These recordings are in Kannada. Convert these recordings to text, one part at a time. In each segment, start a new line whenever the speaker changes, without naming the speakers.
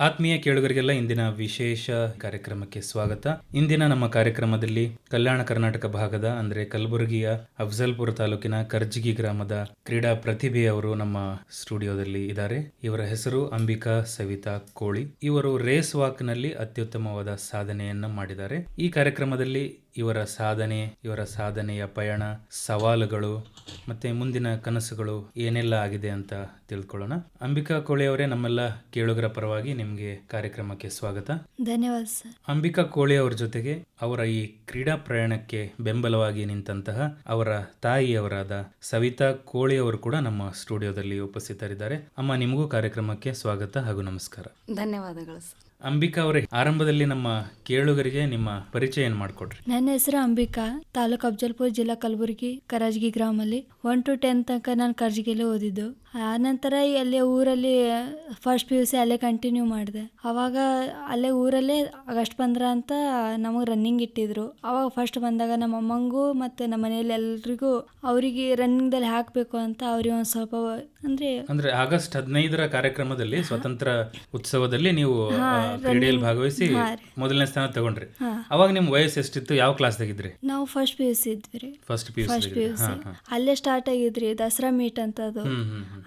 ಆತ್ಮೀಯ ಕೇಳುಗರಿಗೆಲ್ಲ ಇಂದಿನ ವಿಶೇಷ ಕಾರ್ಯಕ್ರಮಕ್ಕೆ ಸ್ವಾಗತ. ಇಂದಿನ ನಮ್ಮ ಕಾರ್ಯಕ್ರಮದಲ್ಲಿ ಕಲ್ಯಾಣ ಕರ್ನಾಟಕ ಭಾಗದ, ಅಂದ್ರೆ ಕಲಬುರಗಿಯ ಅಫ್ಜಲ್ಪುರ ತಾಲೂಕಿನ ಕರ್ಜಿಗಿ ಗ್ರಾಮದ ಕ್ರೀಡಾ ಪ್ರತಿಭೆಯವರು ನಮ್ಮ ಸ್ಟುಡಿಯೋದಲ್ಲಿ ಇದ್ದಾರೆ. ಇವರ ಹೆಸರು ಅಂಬಿಕಾ ಸವಿತಾ ಕೋಳಿ. ಇವರು ರೇಸ್ ವಾಕ್ನಲ್ಲಿ ಅತ್ಯುತ್ತಮವಾದ ಸಾಧನೆಯನ್ನ ಮಾಡಿದ್ದಾರೆ. ಈ ಕಾರ್ಯಕ್ರಮದಲ್ಲಿ ಇವರ ಸಾಧನೆ ಇವರ ಸಾಧನೆಯ ಪಯಣ ಸವಾಲುಗಳು ಮತ್ತೆ ಮುಂದಿನ ಕನಸುಗಳು ಏನೆಲ್ಲ ಆಗಿದೆ ಅಂತ ತಿಳ್ಕೊಳ್ಳೋಣ. ಅಂಬಿಕಾ ಕೋಳಿ ಅವರೇ ನಮ್ಮೆಲ್ಲ ಕೇಳುಗರ ಪರವಾಗಿ ನಿಮಗೆ ಕಾರ್ಯಕ್ರಮಕ್ಕೆ ಸ್ವಾಗತ.
ಧನ್ಯವಾದ ಸರ್.
ಅಂಬಿಕಾ ಕೋಳಿ ಅವರ ಜೊತೆಗೆ ಅವರ ಈ ಕ್ರೀಡಾ ಪ್ರಯಾಣಕ್ಕೆ ಬೆಂಬಲವಾಗಿ ನಿಂತಹ ಅವರ ತಾಯಿಯವರಾದ ಸವಿತಾ ಕೋಳಿ ಅವರು ಕೂಡ ನಮ್ಮ ಸ್ಟುಡಿಯೋದಲ್ಲಿ ಉಪಸ್ಥಿತರಿದ್ದಾರೆ. ಅಮ್ಮ ನಿಮಗೂ ಕಾರ್ಯಕ್ರಮಕ್ಕೆ ಸ್ವಾಗತ ಹಾಗೂ ನಮಸ್ಕಾರ.
ಧನ್ಯವಾದಗಳು ಸರ್.
ಅಂಬಿಕಾ ಅವರೇ, ಆರಂಭದಲ್ಲಿ ನಮ್ಮ ಕೇಳುಗರಿಗೆ ನಿಮ್ಮ ಪರಿಚಯ ಮಾಡಿಕೊಡ್ರಿ.
ನನ್ನ ಹೆಸರು ಅಂಬಿಕಾ, ತಾಲೂಕು ಅಫಜಲ್ಪುರ್ ಜಿಲ್ಲಾ ಕಲಬುರಗಿ, ಕರಾಜ್ಗಿ ಗ್ರಾಮಲ್ಲಿ. ಒನ್ ಟು ಟೆನ್ ತನಕ ನಾನು ಕರ್ಜಿಗೆಲ್ಲೇ ಓದಿದ್ದು. ಆನಂತರ ಅಲ್ಲೇ ಊರಲ್ಲಿ ಫಸ್ಟ್ ಪಿ ಯು ಸಿ ಅಲ್ಲೇ ಕಂಟಿನ್ಯೂ ಮಾಡಿದೆ. ಅವಾಗ ಅಲ್ಲೇ ಊರಲ್ಲೇ ಆಗಸ್ಟ್ ಪಂದ್ರ ಅಂತ ನಮಗೆ ರನ್ನಿಂಗ್ ಇಟ್ಟಿದ್ರು. ಅವಾಗ ಫಸ್ಟ್ ಬಂದಾಗ ನಮ್ಮ ಅಮ್ಮಂಗೂ ಮತ್ತು ನಮ್ಮ ಮನೆಯಲ್ಲಿ ಎಲ್ರಿಗೂ ಅವರಿಗೆ ರನ್ನಿಂಗ್ದಲ್ಲಿ ಹಾಕಬೇಕು ಅಂತ ಅವ್ರಿಗೆ ಒಂದು ಸ್ವಲ್ಪ ಅಂದ್ರೆ
ಅಂದ್ರೆ ಆಗಸ್ಟ್ ಹದಿನೈದರ ಕಾರ್ಯಕ್ರಮದಲ್ಲಿ ಸ್ವತಂತ್ರ ಉತ್ಸವದಲ್ಲಿ ನೀವು ಕ್ರೀಡೆಯಲ್ಲಿ ಭಾಗವಹಿಸಿ ಮೊದಲನೇ ಸ್ಥಾನ ತಗೊಂಡ್ರಿ. ಅವಾಗ ನಿಮ್ಮ ವಯಸ್ಸು ಎಷ್ಟಿತ್ತು? ಯಾವ ಕ್ಲಾಸ್ ತೆಗಿದ್ರಿ?
ನಾವು ಫಸ್ಟ್ ಪಿ ಯು ಸಿ ಇದ್ವಿ ರೀ.
ಫಸ್ಟ್ ಪಿ ಯು
ಸಿ ಅಲ್ಲೇ ಸ್ಟಾರ್ಟ್ ಆಗಿದ್ರಿ ದಸರಾ ಮೀಟ್ ಅಂತ ಅದು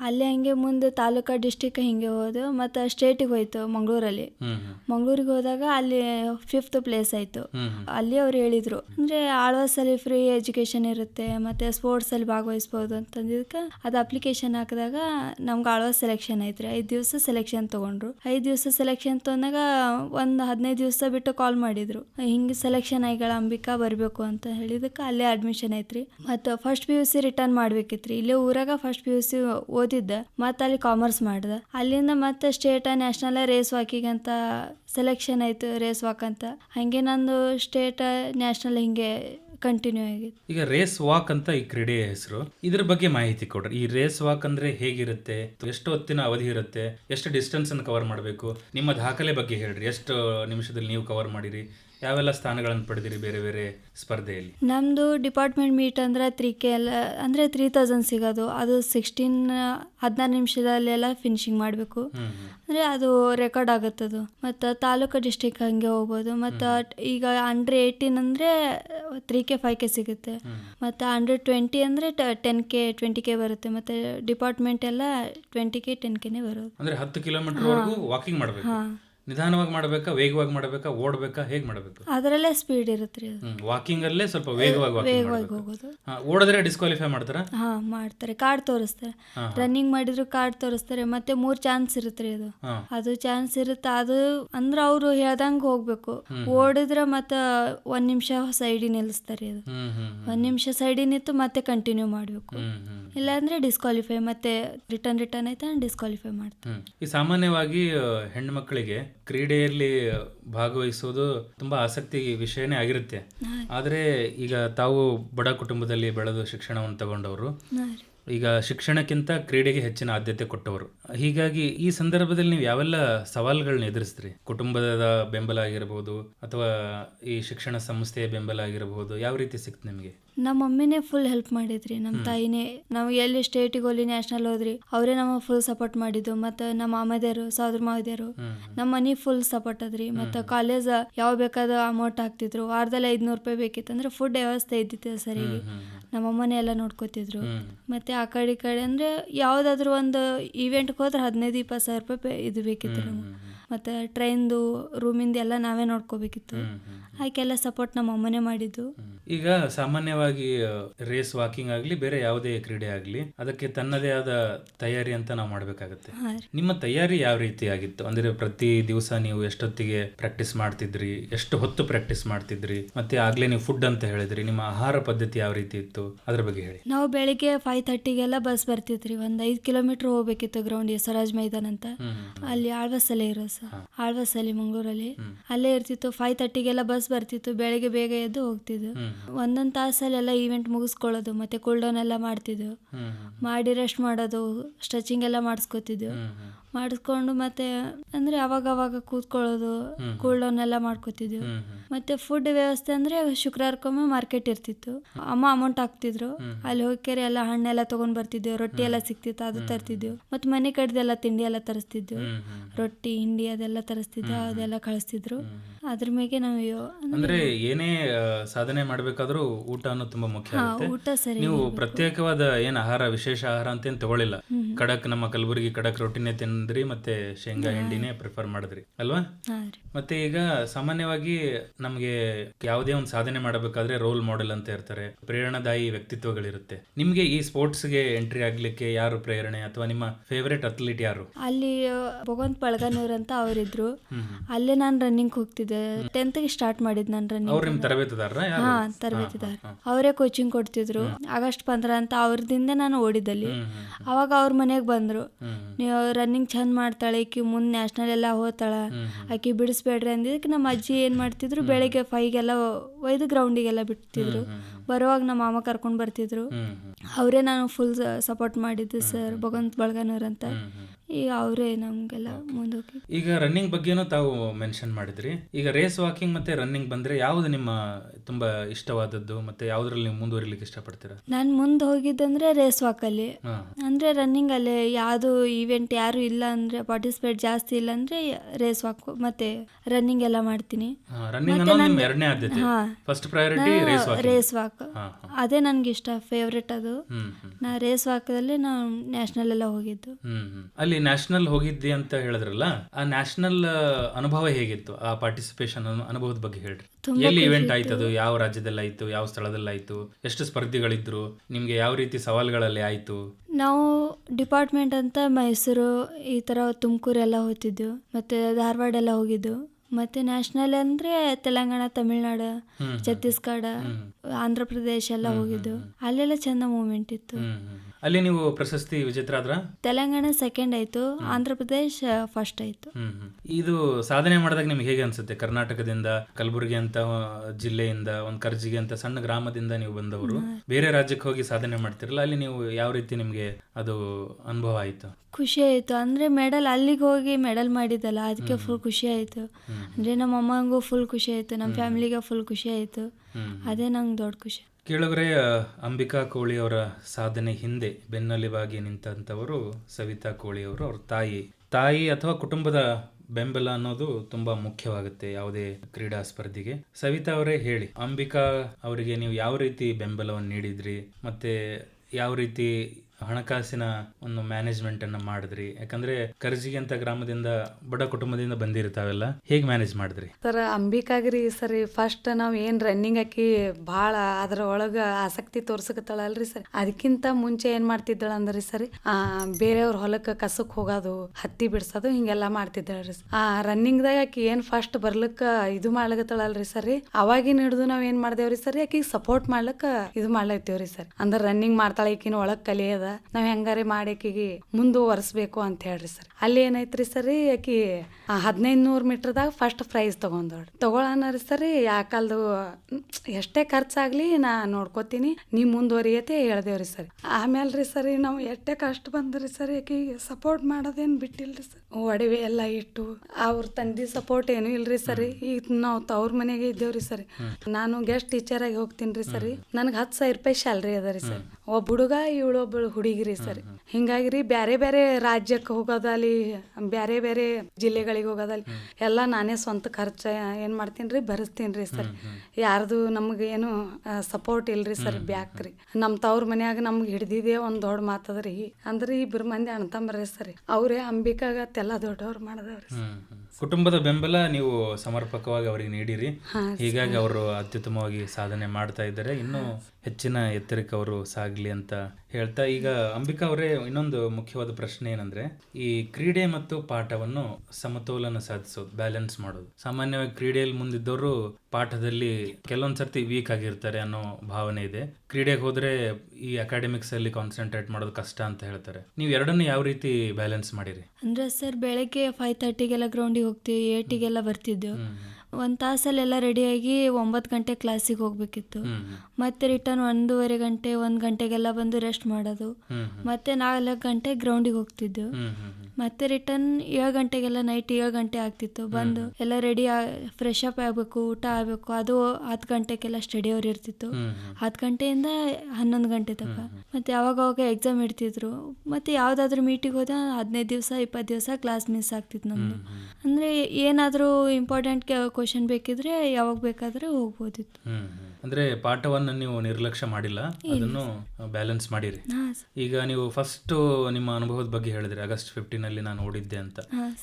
ಅಲ್ಲೇ ಹಂಗೆ ಮುಂದೆ ತಾಲೂಕಾ ಡಿಸ್ಟಿಕ್ ಹಿಂಗೆ ಹೋದು ಮತ್ತು ಸ್ಟೇಟಿಗೆ ಹೋಯ್ತು ಮಂಗಳೂರಲ್ಲಿ. ಮಂಗಳೂರಿಗೆ ಹೋದಾಗ ಅಲ್ಲಿ ಫಿಫ್ತ್ ಪ್ಲೇಸ್ ಆಯಿತು. ಅಲ್ಲಿ ಅವ್ರು ಹೇಳಿದ್ರು ಅಂದರೆ ಆಳ್ವಾಸಲ್ಲಿ ಫ್ರೀ ಎಜುಕೇಶನ್ ಇರುತ್ತೆ ಮತ್ತು ಸ್ಪೋರ್ಟ್ಸಲ್ಲಿ ಭಾಗವಹಿಸ್ಬೋದು ಅಂತಂದಿದ್ದಕ್ಕೆ ಅದು ಅಪ್ಲಿಕೇಶನ್ ಹಾಕಿದಾಗ ನಮ್ಗೆ ಆಳ್ವಾಸ್ ಸೆಲೆಕ್ಷನ್ ಐತ್ರಿ. ಐದು ದಿವಸ ಸೆಲೆಕ್ಷನ್ ತಗೊಂಡ್ರು. ಐದು ದಿವಸ ಸೆಲೆಕ್ಷನ್ ತಗೊಂಡಾಗ ಒಂದು ಹದಿನೈದು ದಿವಸ ಬಿಟ್ಟು ಕಾಲ್ ಮಾಡಿದ್ರು. ಹಿಂಗೆ ಸೆಲೆಕ್ಷನ್ ಆಗಿಗಳ ಅಂಬಿಕಾ ಬರಬೇಕು ಅಂತ ಹೇಳಿದಕ್ಕೆ ಅಲ್ಲೇ ಅಡ್ಮಿಷನ್ ಐತ್ರಿ. ಮತ್ತು first P U C return ಮಾಡ್ಬೇಕಿತ್ರಿ. ಇಲ್ಲೇ ಊರಾಗ ಫಸ್ಟ್ ಪಿ ಯು ಸಿ ಓದಿದ್ದೆ, ಮತ್ತು ಅಲ್ಲಿ ಕಾಮರ್ಸ್ ಮಾಡಿದೆ. ಅಲ್ಲಿಂದ ಮತ್ತೆ ಸ್ಟೇಟ್ ನ್ಯಾಷನಲ್ ರೇಸ್ ವಾಕಿಗಂತ ಸೆಲೆಕ್ಷನ್ ಆಯ್ತು ರೇಸ್ ವಾಕ್ ಅಂತ. ಹಾಗೆ ನಂದು ಸ್ಟೇಟ್ ನ್ಯಾಷನಲ್ ಹಿಂಗೆ ಕಂಟಿನ್ಯೂ ಆಗಿತ್ತು
ಈಗ ರೇಸ್ ವಾಕ್ ಅಂತ ಈ ಕ್ರೀಡೆಯ ಹೆಸರು. ಇದ್ರ ಬಗ್ಗೆ ಮಾಹಿತಿ ಕೊಡ್ರಿ. ಈ ರೇಸ್ ವಾಕ್ ಅಂದ್ರೆ ಹೇಗಿರುತ್ತೆ? ಎಷ್ಟು ಹೊತ್ತಿನ ಅವಧಿ ಇರುತ್ತೆ? ಎಷ್ಟು ಡಿಸ್ಟೆನ್ಸ್ ಅನ್ನು ಕವರ್ ಮಾಡಬೇಕು? ನಿಮ್ಮ ದಾಖಲೆ ಬಗ್ಗೆ ಹೇಳ್ರಿ. ಎಷ್ಟು ನಿಮಿಷದಲ್ಲಿ ನೀವು ಕವರ್ ಮಾಡಿರಿ? ಯಾವೆಲ್ಲ ಸ್ಥಾನಗಳನ್ನು ಪಡೆದಿರಿ ಬೇರೆ ಬೇರೆ ಸ್ಪರ್ಧೆಯಲ್ಲಿ?
ನಮ್ಮದು ಡಿಪಾರ್ಟ್ಮೆಂಟ್ ಮೀಟ್ ಅಂದ್ರೆ ತ್ರೀ ಕೆ ಎಲ್ಲ ಅಂದರೆ ತ್ರೀ ತೌಸಂಡ್ ಸಿಗೋದು. ಅದು ಸಿಕ್ಸ್ಟೀನ್ ಹದಿನಾರು ನಿಮಿಷದಲ್ಲೆಲ್ಲ ಫಿನಿಶಿಂಗ್ ಮಾಡಬೇಕು. ಅಂದರೆ ಅದು ರೆಕಾರ್ಡ್ ಆಗುತ್ತದು. ಮತ್ತು ತಾಲೂಕು ಡಿಸ್ಟಿಕ್ ಹಂಗೆ ಹೋಗ್ಬೋದು. ಮತ್ತು ಈಗ ಅಂಡ್ರ್ ಏಯ್ಟೀನ್ ಅಂದರೆ ತ್ರೀ ಕೆ ಫೈವ್ ಕೆ ಸಿಗುತ್ತೆ. ಮತ್ತು ಅಂಡ್ರ್ ಟ್ವೆಂಟಿ ಅಂದರೆ ಟೆನ್ ಕೆ ಟ್ವೆಂಟಿ ಕೆ ಬರುತ್ತೆ. ಮತ್ತು ಡಿಪಾರ್ಟ್ಮೆಂಟ್ ಎಲ್ಲ ಟ್ವೆಂಟಿ ಕೆ ಟೆನ್ ಕೆನೇ ಬರೋದು.
ಅಂದ್ರೆ ಹತ್ತು ಕಿಲೋಮೀಟರ್ ವಾಕಿಂಗ್ ಮಾಡಬೇಕು. ನಿಧಾನವಾಗಿ ಮಾಡಬೇಕಾ ವೇಗವಾಗಿ ಮಾಡಬೇಕಾ ಓಡಬೇಕಾ ಹೇಗೆ ಮಾಡಬೇಕು?
ಅದರಲ್ಲೇ ಸ್ಪೀಡ್ ಇರುತ್ತೆ ರೀ
ವಾಕಿಂಗ್ ಅಲ್ಲೇ ಸ್ವಲ್ಪ ವೇಗವಾಗಿ
ವೇಗವಾಗಿ
ಮಾಡಬೇಕು.
ಹೋಗೋದು.
ಓಡಿದ್ರೆ ಡಿಸ್ಕ್ವಾಲಿಫೈ ಮಾಡ್ತಾರಾ?
ಹಾ ಮಾಡ್ತಾರೆ. ಕಾರ್ಡ್ ತೋರಿಸ್ತಾರೆ. ರನ್ನಿಂಗ್ ಮಾಡಿದ್ರು ಕಾರ್ಡ್ ತೋರಿಸ್ತಾರೆ. ಮತ್ತೆ ಮೂರ್ ಚಾನ್ಸ್ ಇರುತ್ತೆ ರೀ ಅದು.
ಹಾ.
ಅದು ಚಾನ್ಸ್ ಇರುತ್ತೆ. ಅದು ಅಂದ್ರೆ ಅವರು ಹೇಳ್ದಂಗೆ ಹೋಗ್ಬೇಕು. ಓಡಿದ್ರೆ ಮತ್ತೆ ಒಂದ್ ನಿಮಿಷ ಸೈಡಿ ನಿಲ್ಲಿಸ್ತಾರೆ ಅದು.
ಹ್ಮ್ ಹ್ಮ್
ಒಂದ್ ನಿಮಿಷ ಸೈಡ್ ನಿಂತು ಮತ್ತೆ ಕಂಟಿನ್ಯೂ ಮಾಡಬೇಕು.
ಹ್ಮ್ ಹ್ಮ್
ಇಲ್ಲಾಂದ್ರೆ ಡಿಸ್ಕ್ವಾಲಿಫೈ ಮತ್ತೆ ರಿಟರ್ನ್ ರಿಟರ್ನ್ ಆಯ್ತಾ ಡಿಸ್ಕ್ವಾಲಿಫೈ ಮಾಡ್ತಾರೆ.
ಹ್ಮ್. ಈ ಸಾಮಾನ್ಯವಾಗಿ ಆ, ಮಕ್ಕಳಿಗೆ ಕ್ರೀಡೆಯಲ್ಲಿ ಭಾಗವಹಿಸೋದು ತುಂಬಾ ಆಸಕ್ತಿ ವಿಷಯನೇ ಆಗಿರುತ್ತೆ. ಆದ್ರೆ ಈಗ ತಾವು ಬಡ ಕುಟುಂಬದಲ್ಲಿ ಬೆಳೆದು ಶಿಕ್ಷಣವನ್ನು ತಗೊಂಡವರು. ಈಗ ಶಿಕ್ಷಣಕ್ಕಿಂತ ಕ್ರೀಡೆಗೆ ಹೆಚ್ಚಿನ ಆದ್ಯತೆ ಕೊಟ್ಟವರು. ಹೀಗಾಗಿ ಈ ಸಂದರ್ಭದಲ್ಲಿ ನೀವು ಯಾವೆಲ್ಲ ಸವಾಲುಗಳನ್ನ ಎದುರಿಸ್ತೀರಿ? ಕುಟುಂಬದ ಬೆಂಬಲ ಆಗಿರಬಹುದು ಅಥವಾ ಈ ಶಿಕ್ಷಣ ಸಂಸ್ಥೆಯ ಬೆಂಬಲ ಆಗಿರಬಹುದು ಯಾವ ರೀತಿ ಸಿಕ್ತು ನಿಮಗೆ?
ನಮ್ಮ ಮಮ್ಮಿನೇ ಫುಲ್ ಹೆಲ್ಪ್ ಮಾಡಿದ್ರಿ. ನಮ್ಮ ತಾಯಿನೇ. ನಾವು ಎಲ್ಲಿ ಸ್ಟೇಟಿಗೆ ಹೋಗ್ಲಿ ನ್ಯಾಷನಲ್ ಹೋದ್ರಿ ಅವರೇ ನಮ್ಮ ಫುಲ್ ಸಪೋರ್ಟ್ ಮಾಡಿದ್ದು. ಮತ್ತು ನಮ್ಮ ಮಾಮದಿಯರು ಸೋದರ ಮಾವದಿಯರು ನಮ್ಮ ಮನೆ ಫುಲ್ ಸಪೋರ್ಟ್ ಅದ್ರಿ. ಮತ್ತು ಕಾಲೇಜ್ ಯಾವ ಬೇಕಾದ ಅಮೌಂಟ್ ಹಾಕ್ತಿದ್ರು. ವಾರದಲ್ಲಿ ಐದ್ನೂರು ರೂಪಾಯಿ ಬೇಕಿತ್ತು ಅಂದ್ರೆ ಫುಡ್ ವ್ಯವಸ್ಥೆ ಇದ್ದಿತ್ತು ಸರಿ ನಮ್ಮ ಅಮ್ಮನೇ ಎಲ್ಲ ನೋಡ್ಕೋತಿದ್ರು. ಮತ್ತೆ ಆ ಕಡೆ ಈ ಕಡೆ ಅಂದ್ರೆ ಯಾವುದಾದ್ರೂ ಒಂದು ಇವೆಂಟ್ಗೆ ಹೋದ್ರೆ ಹದಿನೈದು ಇಪ್ಪತ್ತು ಸಾವಿರ ರೂಪಾಯಿ ಇದು ಬೇಕಿತ್ತು ನಮ್ಗೆ. ಮತ್ತೆ ಟ್ರೈನ್ದು ರೂಮಿಂದ ಎಲ್ಲ ನಾವೇ ನೋಡ್ಕೋಬೇಕಿತ್ತು. ಆಕೆಲ್ಲ ಸಪೋರ್ಟ್ ನಮ್ಮ ಅಮ್ಮನೇ ಮಾಡಿದ್ದು.
ಈಗ ಸಾಮಾನ್ಯವಾಗಿ ರೇಸ್ ವಾಕಿಂಗ್ ಆಗಲಿ ಬೇರೆ ಯಾವುದೇ ಕ್ರೀಡೆ ಆಗಲಿ ಅದಕ್ಕೆ ತನ್ನದೇ ಆದ ತಯಾರಿ ಅಂತ ನಾವು ಮಾಡಬೇಕಾಗುತ್ತೆ. ನಿಮ್ಮ ತಯಾರಿ ಯಾವ ರೀತಿ ಆಗಿತ್ತು? ಅಂದ್ರೆ ಪ್ರತಿ ದಿವಸ ನೀವು ಎಷ್ಟೊತ್ತಿಗೆ ಪ್ರಾಕ್ಟೀಸ್ ಮಾಡ್ತಿದ್ರಿ? ಎಷ್ಟು ಹೊತ್ತು ಪ್ರಾಕ್ಟೀಸ್ ಮಾಡ್ತಿದ್ರಿ? ಮತ್ತೆ ಆಗ್ಲೇ ನೀವು ಫುಡ್ ಅಂತ ಹೇಳಿದ್ರಿ. ನಿಮ್ಮ ಆಹಾರ ಪದ್ಧತಿ ಯಾವ ರೀತಿ ಇತ್ತು? ಅದ್ರ ಬಗ್ಗೆ ಹೇಳಿ.
ನಾವು ಬೆಳಿಗ್ಗೆ ಫೈವ್ ತರ್ಟಿಗೆಲ್ಲ ಬಸ್ ಬರ್ತಿದ್ರಿ ಒಂದ್ ಐದು ಕಿಲೋಮೀಟರ್ ಹೋಗ್ಬೇಕಿತ್ತು ಗ್ರೌಂಡ್ ಸ್ವರಾಜ್ ಮೈದಾನ ಅಂತ. ಅಲ್ಲಿ ಆಳ್ವಾಸಲ್ಲೇ ಇರೋ ಸರ್. ಆಳ್ವಾಸಲ್ಲಿ ಮಂಗಳೂರಲ್ಲಿ. ಅಲ್ಲೇ ಇರ್ತಿತ್ತು. ಫೈವ್ ತರ್ಟಿಗೆಲ್ಲ ಬಸ್ ಬರ್ತಿತ್ತು. ಬೆಳಿಗ್ಗೆ ಬೇಗ ಎದ್ದು ಒಂದೊಂದ್ ಒಂದೊಂದು ತಾಸಲ್ಲೆಲ್ಲ ಈವೆಂಟ್ ಮುಗಿಸ್ಕೊಳ್ಳೋದು ಮತ್ತೆ ಕೂಲ್ ಡೌನ್ ಎಲ್ಲ
ಮಾಡ್ತಿದ್ದೆವು
ಮಾಡಿ ರೆಸ್ಟ್ ಮಾಡೋದು ಸ್ಟ್ರೆಚಿಂಗ್ ಎಲ್ಲ ಮಾಡಿಸ್ಕೊತಿದ್ವು ಮಾಡಿಸ್ಕೊಂಡು ಮತ್ತೆ ಅಂದ್ರೆ ಅವಾಗ ಅವಾಗ ಕೂತ್ಕೊಳ್ಳೋದು. ಕೂಲ್ ಡೌನ್ ಎಲ್ಲ ಮಾಡ್ಕೋತಿದ್ವಿ. ಮತ್ತೆ ಫುಡ್ ವ್ಯವಸ್ಥೆ ಅಂದ್ರೆ ಶುಕ್ರವಾರಕ್ಕೊಮ್ಮೆ ಮಾರ್ಕೆಟ್ ಇರ್ತಿತ್ತು. ಅಮ್ಮ ಅಮೌಂಟ್ ಹಾಕ್ತಿದ್ರು. ಅಲ್ಲಿ ಹೋಗಿ ಎಲ್ಲ ಹಣ್ಣೆಲ್ಲ ತಗೊಂಡ್ ಬರ್ತಿದ್ವಿ ರೊಟ್ಟಿ ಎಲ್ಲ ಸಿಕ್ತಿತ್ತು ಅದು ತರ್ತಿದ್ವಿ. ಮತ್ತೆ ಮನೆ ಕಡ್ದೆಲ್ಲ ತಿಂಡಿ ಎಲ್ಲ ತರಿಸ್ತಿದ್ವಿ. ರೊಟ್ಟಿ ಹಿಂಡಿ ಅದೆಲ್ಲ ತರಿಸ್ತಿದ್ವಿ ಅದೆಲ್ಲ ಕಳಿಸ್ತಿದ್ರು. ಅದ್ರ ಮೇಲೆ ನಾವು
ಅಂದ್ರೆ ಏನೇ ಸಾಧನೆ ಮಾಡ್ಬೇಕಾದ್ರೂ ಊಟ ಅನ್ನೋದು ತುಂಬಾ ಮುಖ್ಯ
ಊಟ ಸರಿ
ನೀವು ಪ್ರತ್ಯೇಕವಾದ ಏನ್ ಆಹಾರ ವಿಶೇಷ ಆಹಾರ ಅಂತ ಏನ್ ತಗೊಳ್ಳಿಲ್ಲ ಕಡಕ್ ನಮ್ಮ ಕಲಬುರಗಿ ಕಡಕ್ ರೊಟ್ಟಿನೇ ತಿಂದ್ರಿ ಮತ್ತೆ ಶೇಂಗಾ ಹಿಂಡಿನೇ ಪ್ರಿಫರ್ ಮಾಡಿದ್ರಿ ಅಲ್ವಾ? ಮತ್ತೆ ಈಗ ಸಾಮಾನ್ಯವಾಗಿ ನಮಗೆ ಯಾವುದೇ ಒಂದು ಸಾಧನೆ ಮಾಡಬೇಕಾದ್ರೆ ರೋಲ್ ಮಾಡೆಲ್ ಅಂತ ಇರ್ತಾರೆ ಪ್ರೇರಣಾದಾಯಿ ವ್ಯಕ್ತಿತ್ವಗಳಿರುತ್ತೆ. ನಿಮ್ಗೆ ಈ ಸ್ಪೋರ್ಟ್ಸ್ಗೆ ಎಂಟ್ರಿ ಆಗ್ಲಿಕ್ಕೆ ಯಾರು ಪ್ರೇರಣೆ ಅಥವಾ ನಿಮ್ಮ ಫೇವರೇಟ್ ಅಥ್ಲೀಟ್ ಯಾರು?
ಅಲ್ಲಿ ಭಗವಂತ ಪಳಗನೂರ್ ಅಂತ ಅವರಿದ್ರು. ಅಲ್ಲೇ ನಾನು ರನ್ನಿಂಗ್ ಹೋಗ್ತಿದ್ದೆ. ಟೆಂತ್ಗೆ ಸ್ಟಾರ್ಟ್ ಮಾಡಿದ್ ನಾನು ರನ್ನಿಂಗ್
ಅವ್ರು ನಿಮ್ ತರಬೇತದಾರ.
ಹಾ ತರಬೇತಿದಾರ ಅವರೇ ಕೋಚಿಂಗ್ ಕೊಡ್ತಿದ್ರು. ಆಗಸ್ಟ್ ಪಂದ್ರ ಅಂತ ಅವ್ರದಿಂದ ನಾನು ಓಡಿದಲ್ಲಿ. ಅವಾಗ ಅವ್ರ ಮನೆಗೆ ಬಂದ್ರು. ನೀವು ರನ್ನಿಂಗ್ ಚಂದ ಮಾಡ್ತಾಳೆ ಈಕಿ ಮುಂದೆ ನ್ಯಾಷನಲ್ ಎಲ್ಲ ಹೋಗ್ತಾಳ ಆಕಿ ಬಿಡಿಸ್ಬೇಡ್ರಿ ಅಂದಿದ್ದಕ್ಕೆ ನಮ್ಮ ಅಜ್ಜಿ ಏನ್ ಮಾಡ್ತಿದ್ರು ಬೆಳಿಗ್ಗೆ ಫೈಗೆಲ್ಲ ಒಯ್ದು ಗ್ರೌಂಡಿಗೆಲ್ಲ ಬಿಡ್ತಿದ್ರು. ಬರುವಾಗ ನಮ್ಮ ಮಾಮ ಕರ್ಕೊಂಡು ಬರ್ತಿದ್ರು. ಅವರೇ ನಾನು ಫುಲ್ ಸಪೋರ್ಟ್ ಮಾಡಿದ್ದು ಸರ್ ಭಗವಂತ ಬಳಗನೂರ್ ಅಂತ. ಈಗ ಅವರೇ ನಮ್ಗೆಲ್ಲ ಮುಂದೋಗಿ.
ಈಗ ರನ್ನಿಂಗ್ ಬಗ್ಗೆನೂ ತಾವು ಮೆನ್ಷನ್ ಮಾಡಿದ್ರಿ. ಈಗ ರೇಸ್ ವಾಕಿಂಗ್ ಮತ್ತೆ ರನ್ನಿಂಗ್ ಬಂದ್ರೆ ಯಾವ್ದು ನಿಮ್ಮ ತುಂಬಾ ಇಷ್ಟವಾದದ್ದು ಮತ್ತೆ ಯಾವ್ದ್ರಲ್ಲಿ ನೀವು ಮುಂದುವರಿಲಿಕ್ಕೆ ಇಷ್ಟಪಡ್ತೀರಾ?
ನಾನು ಮುಂದೆ ಹೋಗಿದ್ದಂದ್ರೆ ರೇಸ್ ವಾಕ್
ಅಲ್ಲಿ.
ಅಂದ್ರೆ ರನ್ನಿಂಗ್ ಅಲ್ಲಿ ಯಾವುದು ಈವೆಂಟ್ ಯಾರು ಇಲ್ಲ ಅಂದ್ರೆ ಪಾರ್ಟಿಸಿಪೇಟ್ ಜಾಸ್ತಿ ಇಲ್ಲ ಅಂದ್ರೆ ರೇಸ್ ವಾಕ್ ಮತ್ತೆ ರನ್ನಿಂಗ್ ಎಲ್ಲ ಮಾಡ್ತೀನಿ.
ರನ್ನಿಂಗ್ ಅನ್ನೋದು ನಿಮ್ಮ ಎರಡನೇ ಆದ್ಯತೆ. ಫಸ್ಟ್ ಪ್ರಯಾರಿಟಿ ರೇಸ್
ವಾಕ್ ಅದೇ ನನಗೆ ಇಷ್ಟ ಫೇವ್ರೆಟ್ ಅದು. ನಾ ರೇಸ್ ವಾಕದಲ್ಲಿ ನಾನು ನ್ಯಾಷನಲ್ ಎಲ್ಲ ಹೋಗಿದ್ದು.
ಅಲ್ಲಿ ನ್ಯಾಷನಲ್ ಹೋಗಿದ್ದಿ ಅಂತ ಹೇಳಿದ್ರಲ್ಲ ಆ ನ್ಯಾಷನಲ್ ಅನುಭವ ಹೇಗಿತ್ತು? ಆ ಪಾರ್ಟಿಸಿಪೇಷನ್ ಅನುಭವದ ಬಗ್ಗೆ ಹೇಳ್ರಿ. ಎಲ್ಲಿ ಇವೆಂಟ್ ಆಯ್ತು ಅದು ಯಾವ ರಾಜ್ಯದಲ್ಲಿ ಆಯ್ತು ಯಾವ ಸ್ಥಳದಲ್ಲಿ ಆಯ್ತು ಎಷ್ಟು ಸ್ಪರ್ಧಿಗಳಿದ್ರು? ನಿಮ್ಗೆ ಯಾವ ರೀತಿ ಸವಾಲುಗಳಲ್ಲಿ ಆಯ್ತು?
ನಾವು ಡಿಪಾರ್ಟ್ಮೆಂಟ್ ಅಂತ ಮೈಸೂರು ಈ ತರ ತುಮಕೂರು ಎಲ್ಲ ಹೋಗ್ತಿದ್ವು. ಮತ್ತೆ ಧಾರವಾಡ ಎಲ್ಲ ಹೋಗಿದ್ದು ಮತ್ತೆ ನ್ಯಾಷನಲ್ ಅಂದ್ರೆ ತೆಲಂಗಾಣ ತಮಿಳ್ನಾಡು. ಛತ್ತೀಸ್ಗಢ. ಆಂಧ್ರ ಪ್ರದೇಶ ಎಲ್ಲ ಹೋಗಿದ್ದು ಅಲ್ಲೆಲ್ಲ ಚಂದ ಮೂಮೆಂಟ್ ಇತ್ತು.
ಅಲ್ಲಿ ನೀವು ಪ್ರಶಸ್ತಿ ವಿಜೇತರಾದ್ರ?
ತೆಲಂಗಾಣ ಸೆಕೆಂಡ್ ಆಯ್ತು ಆಂಧ್ರ ಪ್ರದೇಶ್ ಫಸ್ಟ್ ಆಯ್ತು.
ಹ್ಮ್. ಇದು ಸಾಧನೆ ಮಾಡಿದಾಗ ನಿಮ್ಗೆ ಹೇಗೆ ಅನ್ಸುತ್ತೆ? ಕರ್ನಾಟಕದಿಂದ ಕಲಬುರಗಿ ಅಂತ ಜಿಲ್ಲೆಯಿಂದ ಒಂದ್ ಕರ್ಜಿಗೆ ಅಂತ ಸಣ್ಣ ಗ್ರಾಮದಿಂದ ನೀವು ಬಂದವರು ಬೇರೆ ರಾಜ್ಯಕ್ಕೆ ಹೋಗಿ ಸಾಧನೆ ಮಾಡ್ತಿರಲ್ಲ ಅಲ್ಲಿ ನೀವು ಯಾವ ರೀತಿ ನಿಮ್ಗೆ ಅದು ಅನುಭವ ಆಯ್ತು?
ಖುಷಿ ಆಯ್ತು. ಅಂದ್ರೆ ಮೆಡಲ್ ಅಲ್ಲಿಗೆ ಹೋಗಿ ಮೆಡಲ್ ಮಾಡಿದಲ್ಲ ಅದಕ್ಕೆ ಫುಲ್ ಖುಷಿ ಆಯ್ತು. ಅಂದ್ರೆ ನಮ್ಮ ಅಮ್ಮಂಗೂ ಫುಲ್ ಖುಷಿ ಆಯ್ತು ನಮ್ಮ ಫ್ಯಾಮಿಲಿಗೆ ಫುಲ್ ಖುಷಿ ಆಯ್ತು. ಅದೇ ನಂಗೆ ದೊಡ್ಡ ಖುಷಿ.
ಕೇಳಿದ್ರೆ ಅಂಬಿಕಾ ಕೋಳಿ ಅವರ ಸಾಧನೆ ಹಿಂದೆ ಬೆನ್ನಲಿವಾಗಿ ನಿಂತಂಥವರು ಸವಿತಾ ಕೋಳಿ ಅವರು, ಅವ್ರ ತಾಯಿ. ತಾಯಿ ಅಥವಾ ಕುಟುಂಬದ ಬೆಂಬಲ ಅನ್ನೋದು ತುಂಬಾ ಮುಖ್ಯವಾಗುತ್ತೆ ಯಾವುದೇ ಕ್ರೀಡಾ ಸ್ಪರ್ಧಿಗೆ. ಸವಿತಾ ಅವರೇ ಹೇಳಿ, ಅಂಬಿಕಾ ಅವರಿಗೆ ನೀವು ಯಾವ ರೀತಿ ಬೆಂಬಲವನ್ನು ನೀಡಿದ್ರಿ? ಮತ್ತೆ ಯಾವ ರೀತಿ ಹಣಕಾಸಿನ ಒಂದು ಮ್ಯಾನೇಜ್ಮೆಂಟ್ ಅನ್ನ ಮಾಡಿದ್ರಿ. ಯಾಕಂದ್ರೆ ಕರ್ಜಿಗೆ ಅಂತ ಗ್ರಾಮದಿಂದ, ಬಡ ಕುಟುಂಬದಿಂದ ಬಂದಿರ್ತಾವೆಲ್ಲ ಹೇಗೆ ಮ್ಯಾನೇಜ್ ಮಾಡಿದ್ರಿ?
ಸರ್, ಅಂಬಿಕಾಗ್ರಿ ಸರಿ ಫಸ್ಟ್ ನಾವ್ ಏನ್ ರನ್ನಿಂಗ್ ಹಾಕಿ ಬಹಳ ಅದ್ರ ಒಳಗ ಆಸಕ್ತಿ ತೋರ್ಸಕತ್ತಾಳಲ್ರಿ ಸರ್. ಅದಕ್ಕಿಂತ ಮುಂಚೆ ಏನ್ ಮಾಡ್ತಿದ್ದಳ ಅಂದ್ರಿ ಸರಿ, ಆ, ಬೇರೆಯವ್ರ ಹೊಲಕ್ಕ ಕಸಕ್ ಹೋಗೋದು, ಹತ್ತಿ ಬಿಡ್ಸೋದು, ಹಿಂಗೆಲ್ಲ ಮಾಡ್ತಿದ್ದಳ್ರಿ ಆ ರನ್ನಿಂಗ್ ದಾಗ ಆಕಿ ಏನ್ ಫಸ್ಟ್ ಬರ್ಲಕ್ಕ ಇದು ಮಾಡ್ಲಕತ್ತಾಳಲ್ರಿ ಸರಿ, ಅವಾಗಿನ ಹಿಡಿದು ನಾವ್ ಏನ್ ಮಾಡ್ದೇವ್ರಿ ಸರಿ ಆಕಿಗೆ ಸಪೋರ್ಟ್ ಮಾಡ್ಲಕ್ಕ ಇದು ಮಾಡ್ಲತ್ತೇವ್ರಿ ಸರ್. ಅಂದ್ರ ರನ್ನಿಂಗ್ ಮಾಡ್ತಾಳ ಈಕಿನ ಒಳಗ್ ಕಲಿಯದ ನಾವ್ ಹೆಂಗಾರಿ ಮಾಡಿ ಆಕಿಗೆ ಮುಂದುವರ್ಸ್ಬೇಕು ಅಂತ ಹೇಳ್ರಿ ಸರ್. ಅಲ್ಲಿ ಏನೈತ್ರಿ ಸರಿ ಆಕಿ ಹದಿನೈದು ಮೀಟರ್ ಮೀಟರ್ದಾಗ ಫಸ್ಟ್ ಪ್ರೈಸ್ ತಗೊಂಡ್ರಿ ತಗೊಳನರಿ ಸರಿ ಯಾಕಲ್ದು ಎಷ್ಟೇ ಖರ್ಚಾಗ್ಲಿ ನಾ ನೋಡ್ಕೋತೀನಿ ನೀ ಮುಂದುವರಿಯತೆ ಹೇಳ್ದೇವ್ರಿ ಸರಿ. ಆಮೇಲೆ ರೀ ಸರಿ ನಾವು ಎಷ್ಟೇ ಕಷ್ಟ ಬಂದ್ರಿ ಸರಿ ಆಕಿಗೆ ಸಪೋರ್ಟ್ ಮಾಡೋದೇನು ಬಿಟ್ಟಿಲ್ರಿ ಸರ್. ಒಡವೆ ಎಲ್ಲ ಇಟ್ಟು ಅವ್ರ ತಂದಿ ಸಪೋರ್ಟ್ ಏನು ಇಲ್ರಿ ಸರಿ. ಈಗ ನಾವು ತವ್ರ ಮನೆಗೆ ಇದ್ದೇವ್ರಿ ಸರಿ. ನಾನು ಗೆಸ್ಟ್ ಟೀಚರ್ ಆಗಿ ಹೋಗ್ತೀನಿ ರೀ ಸರಿ. ನನಗೆ ಹತ್ತು ಸಾವಿರ ರೂಪಾಯಿ ಸ್ಯಾಲ್ರಿ ಅದ ರೀ ಸರ್. ಒಬ್ಬ ಹುಡುಗ ಇವಳು ಒಬ್ಬಳು ಹುಡುಗಿರಿ ಸರ್. ಹಿಂಗಾಗಿ ರೀ ಬ್ಯಾರೆ ಬೇರೆ ರಾಜ್ಯಕ್ಕೆ ಹೋಗೋದಲ್ಲಿ ಬ್ಯಾರೆ ಬೇರೆ ಜಿಲ್ಲೆಗಳಿಗೆ ಹೋಗೋದಲ್ಲಿ ಎಲ್ಲ ನಾನೇ ಸ್ವಂತ ಖರ್ಚ ಏನು ಮಾಡ್ತೀನಿ ರೀ ಭರಿಸ್ತೀನಿ ರೀ ಸರ್ ಯಾರ್ದು ನಮ್ಗೆ ಏನು ಸಪೋರ್ಟ್ ಇಲ್ರಿ ಸರ್ ಬ್ಯಾಕ್ ರೀ ನಮ್ಮ ತವ್ರ ಮನ್ಯಾಗ ನಮ್ಗೆ ಹಿಡ್ದಿದೆ ಒಂದು ದೊಡ್ಡ ಮಾತದ್ರಿ. ಅಂದ್ರೆ ಇಬ್ಬರು ಮಂದಿ ಅಣ್ತಂಬ್ರಿ ಸರ್. ಅವರೇ ಅಂಬಿಕಾಗತ್ತೆಲ್ಲ ದೊಡ್ಡವ್ರು ಮಾಡಿದವ್ರಿ.
ಕುಟುಂಬದ ಬೆಂಬಲ ನೀವು ಸಮರ್ಪಕವಾಗಿ ಅವರಿಗೆ ನೀಡಿರಿ. ಹೀಗಾಗಿ ಅವರು ಅತ್ಯುತ್ತಮವಾಗಿ ಸಾಧನೆ ಮಾಡ್ತಾ ಇದ್ದಾರೆ. ಇನ್ನೂ ಹೆಚ್ಚಿನ ಎತ್ತರಕ್ಕೆ ಅವರು ಸಾಗಲಿ ಅಂತ ಹೇಳ್ತಾ ಈಗ ಅಂಬಿಕಾ ಅವರೇ ಇನ್ನೊಂದು ಮುಖ್ಯವಾದ ಪ್ರಶ್ನೆ ಏನಂದ್ರೆ ಈ ಕ್ರೀಡೆ ಮತ್ತು ಪಾಠವನ್ನು ಸಮತೋಲನ ಸಾಧಿಸೋದು ಬ್ಯಾಲೆನ್ಸ್ ಮಾಡೋದು. ಸಾಮಾನ್ಯವಾಗಿ ಕ್ರೀಡೆಯಲ್ಲಿ ಮುಂದಿದ್ದವರು ಪಾಠದಲ್ಲಿ ಕೆಲವೊಂದ್ಸರ್ತಿ ವೀಕ್ ಆಗಿರ್ತಾರೆ ಅನ್ನೋ ಭಾವನೆ ಇದೆ. ಕ್ರೀಡೆಗೆ ಹೋದ್ರೆ ಈ ಅಕಾಡೆಮಿಕ್ಸ್ ಅಲ್ಲಿ ಕಾನ್ಸಂಟ್ರೇಟ್ ಮಾಡೋದು ಕಷ್ಟ ಅಂತ ಹೇಳ್ತಾರೆ. ನೀವು ಎರಡನ್ನೂ ಯಾವ ರೀತಿ ಬ್ಯಾಲೆನ್ಸ್ ಮಾಡಿರಿ?
ಅಂದ್ರೆ ಸರ್ ಬೆಳಗ್ಗೆ ಫೈವ್ ತರ್ಟಿಗೆಲ್ಲ ಗ್ರೌಂಡಿಗೆ ಹೋಗ್ತೀವಿ ಏಟಿಗೆಲ್ಲ ಬರ್ತಿದ್ದೆವು. ಒಂದು ತಾಸಲ್ಲೆಲ್ಲ ರೆಡಿಯಾಗಿ ಒಂಬತ್ತು ಗಂಟೆ ಕ್ಲಾಸಿಗೆ ಹೋಗ್ಬೇಕಿತ್ತು. ಮತ್ತೆ ರಿಟರ್ನ್ ಒಂದೂವರೆ ಗಂಟೆ ಒಂದು ಗಂಟೆಗೆಲ್ಲ ಬಂದು ರೆಸ್ಟ್ ಮಾಡೋದು. ಮತ್ತೆ ನಾಲ್ಕು ಗಂಟೆ ಗ್ರೌಂಡಿಗೆ ಹೋಗ್ತಿದ್ದೆವು ಮತ್ತೆ ರಿಟರ್ನ್ ಏಳು ಗಂಟೆಗೆಲ್ಲ ನೈಟ್ ಏಳು ಗಂಟೆ ಆಗ್ತಿತ್ತು. ಬಂದು ಎಲ್ಲ ರೆಡಿ ಫ್ರೆಶ್ ಅಪ್ ಆಗಬೇಕು ಊಟ ಆಗಬೇಕು ಅದು ಹತ್ತು ಗಂಟೆಗೆಲ್ಲ ಸ್ಟಡಿ ಅವ್ರು ಇರ್ತಿತ್ತು. ಹತ್ತು ಗಂಟೆಯಿಂದ ಹನ್ನೊಂದು ಗಂಟೆ ತನಕ. ಮತ್ತೆ ಅವಾಗವಾಗ ಅವಾಗ ಎಕ್ಸಾಮ್ ಇಡ್ತಿದ್ರು ಮತ್ತೆ ಯಾವ್ದಾದ್ರು ಮೀಟಿಂಗ್ ಹೋದ ಹದಿನೈದು ದಿವಸ ಇಪ್ಪತ್ತು ದಿವಸ ಕ್ಲಾಸ್ ಮಿಸ್ ಆಗ್ತಿತ್ತು ನಮ್ದು. ಅಂದ್ರೆ ಏನಾದರೂ ಇಂಪಾರ್ಟೆಂಟ್ ಕ್ವಶನ್ ಬೇಕಿದ್ರೆ ಯಾವಾಗ ಬೇಕಾದ್ರೆ ಹೋಗ್ಬೋದಿತ್ತು.
ಅಂದ್ರೆ ಪಾಠವನ್ನ ನೀವು ನಿರ್ಲಕ್ಷ್ಯ ಮಾಡಿಲ್ಲ ಅದನ್ನು ಬ್ಯಾಲೆನ್ಸ್ ಮಾಡಿರಿ. ಈಗ ನೀವು ಫಸ್ಟ್ ನಿಮ್ಮ ಅನುಭವದ ಬಗ್ಗೆ ಹೇಳಿದ್ರಿ ಆಗಸ್ಟ್ ಫಿಫ್ಟೀನ್ ಅಲ್ಲಿ ನಾನು ಓಡಿದ್ದೆ ಅಂತ.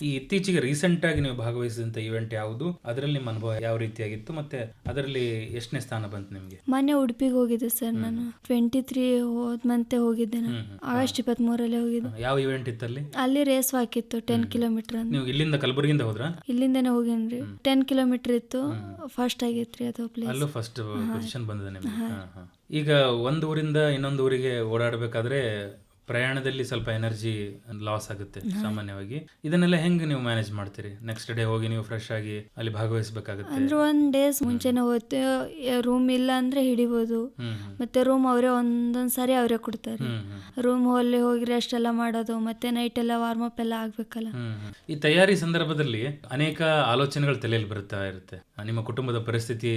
ಈ ಇತ್ತೀಚೆಗೆ ರೀಸೆಂಟ್ ಆಗಿ ನೀವು ಭಾಗವಹಿಸಿದಂತ ಇವೆಂಟ್ ಯಾವುದು? ಅದರಲ್ಲಿ ನಿಮ್ಮ ಅನುಭವ ಯಾವ ರೀತಿಯಾಗಿತ್ತು ಮತ್ತೆ ಅದರಲ್ಲಿ ಎಷ್ಟನೇ ಸ್ಥಾನ ಬಂತು ನಿಮಗೆ?
ಮೊನ್ನೆ ಉಡುಪಿಗೆ ಹೋಗಿದ್ದೆ ಸರ್ ನಾನು. ಟ್ವೆಂಟಿ ತ್ರೀ ಹೋದ್ ಮಂತೆ ಹೋಗಿದ್ದೆ ನಾನು ಆಗಸ್ಟ್ ಮೂರಲ್ಲಿ ಹೋಗಿದ್ದೆ.
ಯಾವ ಇವೆಂಟ್ ಇತ್ತಲ್ಲಿ?
ಅಲ್ಲಿ ರೇಸ್ ಹಾಕಿತ್ತು ಟೆನ್ ಕಿಲೋಮೀಟರ್
ನೀವು ಇಲ್ಲಿಂದ ಕಲಬುರಗಿಯಿಂದ ಹೋದ್ರಾ?
ಇಲ್ಲಿಂದನೇ ಹೋಗೇನ್ರಿ. ಟೆನ್ ಕಿಲೋಮೀಟರ್ ಇತ್ತು. ಫಸ್ಟ್ ಆಗೈತ್ರಿ ಅದು ಪ್ಲೇಸ್
ಅಲ್ಲೂ ಫಸ್ಟ್ ಪೊಸಿಷನ್ ಬಂದಿದೆ ನಿಮಗೆ. ಈಗ ಒಂದು ಊರಿಂದ ಇನ್ನೊಂದು ಊರಿಗೆ ಓಡಾಡಬೇಕಾದ್ರೆ ಪ್ರಯಾಣದಲ್ಲಿ ಸ್ವಲ್ಪ ಎನರ್ಜಿ ಲಾಸ್ ಆಗುತ್ತೆ ಸಾಮಾನ್ಯವಾಗಿ. ಇದನ್ನೆಲ್ಲ ಹೆಂಗ್ ನೀವು ಮ್ಯಾನೇಜ್ ಮಾಡ್ತೀರಿ? ನೆಕ್ಸ್ಟ್ ಡೇ ಹೋಗಿ ನೀವು ಫ್ರೆಶ್ ಆಗಿ ಅಲ್ಲಿ ಭಾಗವಹಿಸಬೇಕಾಗುತ್ತೆ.
ಅಂದ್ರೆ ಒನ್ ಡೇಸ್ ಮುಂಚೆನೆ ಹೋಗ್ತೆ ರೂಮ್ ಇಲ್ಲ ಅಂದ್ರೆ ಹಿಡಿಬೋದು.
ಹ್ಮ್.
ಮತ್ತೆ ರೂಮ್ ಅವರೇ ಒಂದೊಂದ್ ಸಾರಿ ಅವರೇ ಕೊಡ್ತಾರೆ. ರೂಮ್ ಅಲ್ಲಿ ಹೋಗಿ ರೆಸ್ಟ್ ಎಲ್ಲ ಮಾಡೋದು ಮತ್ತೆ ನೈಟ್ ಎಲ್ಲ ವಾರ್ಮ್ ಅಪ್ ಎಲ್ಲ ಆಗ್ಬೇಕಲ್ಲ.
ಈ ತಯಾರಿ ಸಂದರ್ಭದಲ್ಲಿ ಅನೇಕ ಆಲೋಚನೆಗಳು ತಲೆಯಲ್ಲಿ ಬರುತ್ತಾ ಇರುತ್ತೆ. ನಿಮ್ಮ ಕುಟುಂಬದ ಪರಿಸ್ಥಿತಿ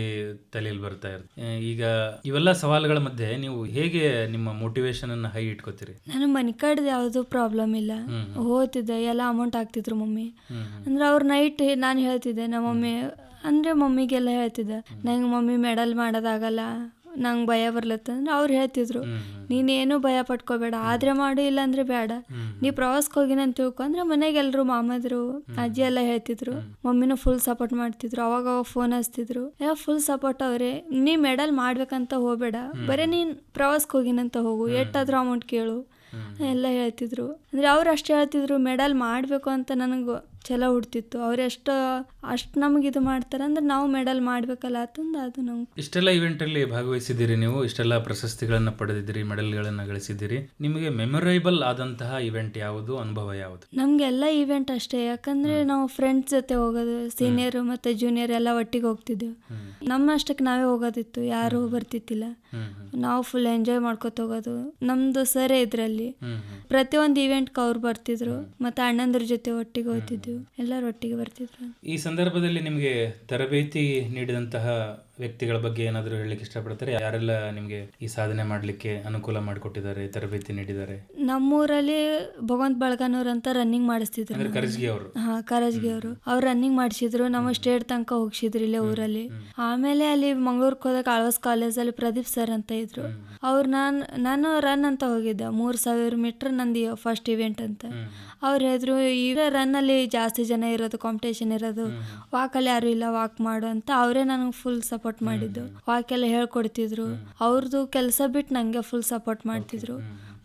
ತಲೆಯಲ್ಲಿ ಬರ್ತಾ ಇರುತ್ತೆ. ಈಗ ಇವೆಲ್ಲ ಸವಾಲುಗಳ ಮಧ್ಯೆ ನೀವು ಹೇಗೆ ನಿಮ್ಮ ಮೋಟಿವೇಶನ್ ಅನ್ನ ಹೈ ಇಟ್ಕೋತೀರಿ?
ನಾನು ಮನಿ ಕಡ್ದು ಯಾವುದು ಪ್ರಾಬ್ಲಮ್ ಇಲ್ಲ. ಹೋಗ್ತಿದ್ದೆ ಎಲ್ಲ ಅಮೌಂಟ್ ಆಗ್ತಿದ್ರು ಮಮ್ಮಿ. ಅಂದ್ರೆ ಅವ್ರ ನೈಟ್ ನಾನು ಹೇಳ್ತಿದ್ದೆ ನಮ್ಮ ಮಮ್ಮಿ ಅಂದ್ರೆ ಮಮ್ಮಿಗೆಲ್ಲ ಹೇಳ್ತಿದ್ದೆ ನಂಗೆ ಮಮ್ಮಿ ಮೆಡಲ್ ಮಾಡೋದಾಗಲ್ಲ ನಂಗೆ ಭಯ ಬರ್ಲತ್ತಂದ್ರೆ ಅವ್ರು ಹೇಳ್ತಿದ್ರು. ನೀನೇನು ಭಯ ಪಟ್ಕೋಬೇಡ ಆದರೆ ಮಾಡು ಇಲ್ಲಾಂದ್ರೆ ಬೇಡ. ನೀ ಪ್ರವಾಸಕ್ಕೆ ಹೋಗಿನ ಅಂತ ತಿಳ್ಕೊಂಡ್ರೆ ಮನೆಗೆಲ್ಲರೂ ಮನೆಗೆ ಎಲ್ರು ಮಾಮದ್ರು ಅಜ್ಜಿ ಎಲ್ಲ ಹೇಳ್ತಿದ್ರು ಮಮ್ಮಿನೂ ಫುಲ್ ಸಪೋರ್ಟ್ ಮಾಡ್ತಿದ್ರು ಅವಾಗ ಅವಾಗ ಫೋನ್ ಹಚ್ತಿದ್ರು. ಎಲ್ಲ ಫುಲ್ ಸಪೋರ್ಟ್ ಅವ್ರೆ ನೀ ಮೆಡಲ್ ಮಾಡ್ಬೇಕಂತ ಹೋಗ್ಬೇಡ. ಬರೀ ನೀನು ಪ್ರವಾಸಕ್ಕೆ ಹೋಗಿನಂತ ಹೋಗು ಎಷ್ಟಾದ್ರೂ ಅಮೌಂಟ್ ಕೇಳು. ಎಲ್ಲ ಹೇಳ್ತಿದ್ರು. ಅಂದ್ರೆ ಅವ್ರು ಅಷ್ಟೇ ಹೇಳ್ತಿದ್ರು ಮೆಡಲ್ ಮಾಡಬೇಕು ಅಂತ ನನಗೆ ಛಲ ಹುಡ್ತಿತ್ತು. ಅವ್ರು ಎಷ್ಟು ಅಷ್ಟು ನಮ್ಗೆ ಇದು ಮಾಡ್ತಾರೆ ಅಂದ್ರೆ ನಾವು ಮೆಡಲ್ ಮಾಡ್ಬೇಕಲ್ಲ ಅಂತಂದು ಅದು ನಮ್ಗೆ
ಇಷ್ಟೆಲ್ಲ ಇವೆಂಟ್ ಅಲ್ಲಿ ಭಾಗವಹಿಸಿದ್ದೀರಿ ನೀವು? ಇಷ್ಟೆಲ್ಲ ಪ್ರಶಸ್ತಿಗಳನ್ನ ಪಡೆದಿದ್ದೀರಿ ಮೆಡಲ್ಗಳನ್ನ ಗಳಿಸಿದ್ದೀರಿ. ನಿಮಗೆ ಮೆಮೊರೇಬಲ್ ಆದಂತಹ ಇವೆಂಟ್ ಯಾವುದು? ಅನುಭವ ಯಾವುದು?
ನಮ್ಗೆಲ್ಲ ಇವೆಂಟ್ ಅಷ್ಟೇ. ಯಾಕಂದ್ರೆ ನಾವು ಫ್ರೆಂಡ್ಸ್ ಜೊತೆ ಹೋಗೋದು ಸೀನಿಯರ್ ಮತ್ತೆ ಜೂನಿಯರ್ ಎಲ್ಲ ಒಟ್ಟಿಗೆ ಹೋಗ್ತಿದ್ದೆವು. ನಮ್ಮ ಅಷ್ಟಕ್ಕೆ ನಾವೇ ಹೋಗೋದಿತ್ತು ಯಾರು ಬರ್ತಿತ್ತಿಲ್ಲ. ನಾವು ಫುಲ್ ಎಂಜಾಯ್ ಮಾಡ್ಕೊತ ಹೋಗೋದು. ನಮ್ದು ಸರೇ ಇದ್ರಲ್ಲಿ. ಪ್ರತಿಯೊಂದು ಇವೆಂಟ್ಗೆ ಅವ್ರು ಬರ್ತಿದ್ರು ಮತ್ತೆ ಅಣ್ಣಂದ್ರ ಜೊತೆ ಒಟ್ಟಿಗೆ ಹೋಗ್ತಿದ್ವಿ ಎಲ್ಲರೂ ಒಟ್ಟಿಗೆ ಬರ್ತಿದ್ರು
ಈ ಸಂದರ್ಭದಲ್ಲಿ ನಿಮಗೆ ತರಬೇತಿ ನೀಡಿದಂತಹ ವ್ಯಕ್ತಿಗಳ ಬಗ್ಗೆ ಏನಾದರೂ ಹೇಳಲಿಕ್ಕೆ ಇಷ್ಟಪಡ್ತಾರೆ? ಯಾರೆಲ್ಲ ನಿಮಗೆ ಈ ಸಾಧನೆ ಮಾಡಲಿಕ್ಕೆ ಅನುಕೂಲ ಮಾಡಿಕೊಟ್ಟಿದ್ದಾರೆ ತರಬೇತಿ ನೀಡಿದ್ದಾರೆ?
ನಮ್ಮೂರಲ್ಲಿ ಭಗವಂತ ಬಳಗನವ್ರು ಅಂತ ರನ್ನಿಂಗ್ ಮಾಡಿಸ್ತಿದ್ರು
ಕರಜ್ಗಿ ಅವರು?
ಹಾ ಕರಜ್ಗಿ ಅವರು. ಅವ್ರು ರನ್ನಿಂಗ್ ಮಾಡಿಸಿದ್ರು. ನಮ್ಮ ಸ್ಟೇಟ್ ತನಕ ಹೋಗ್ಸಿದ್ರು ಇಲ್ಲೇ ಊರಲ್ಲಿ. ಆಮೇಲೆ ಅಲ್ಲಿ ಮಂಗ್ಳೂರ್ಗೆ ಹೋದಾಗ ಆಳ್ವಾಸ್ ಕಾಲೇಜಲ್ಲಿ ಪ್ರದೀಪ್ ಸರ್ ಅಂತ ಇದ್ರು. ಅವ್ರು ನಾನು ನಾನು ರನ್ ಅಂತ ಹೋಗಿದ್ದೆ. ಮೂರ್ ಸಾವಿರ ಮೀಟರ್ ನಂದು ಫಸ್ಟ್ ಇವೆಂಟ್ ಅಂತ. ಅವ್ರು ಹೇಳಿದ್ರು ಈಗ ರನ್ ಅಲ್ಲಿ ಜಾಸ್ತಿ ಜನ ಇರೋದು ಕಾಂಪಿಟೇಷನ್ ಇರೋದು. ವಾಕ್ ಅಲ್ಲಿ ಯಾರು ಇಲ್ಲ ವಾಕ್ ಮಾಡು ಅಂತ. ಅವರೇ ನನಗೆ ಫುಲ್ ಸಪೋರ್ಟ್ ಮಾಡಿದ್ದು. ವಾಕೆಲ್ಲ ಹೇಳ್ಕೊಡ್ತಿದ್ರು. ಅವ್ರದ್ದು ಕೆಲಸ ಬಿಟ್ಟು ನನಗೆ ಫುಲ್ ಸಪೋರ್ಟ್ ಮಾಡ್ತಿದ್ರು.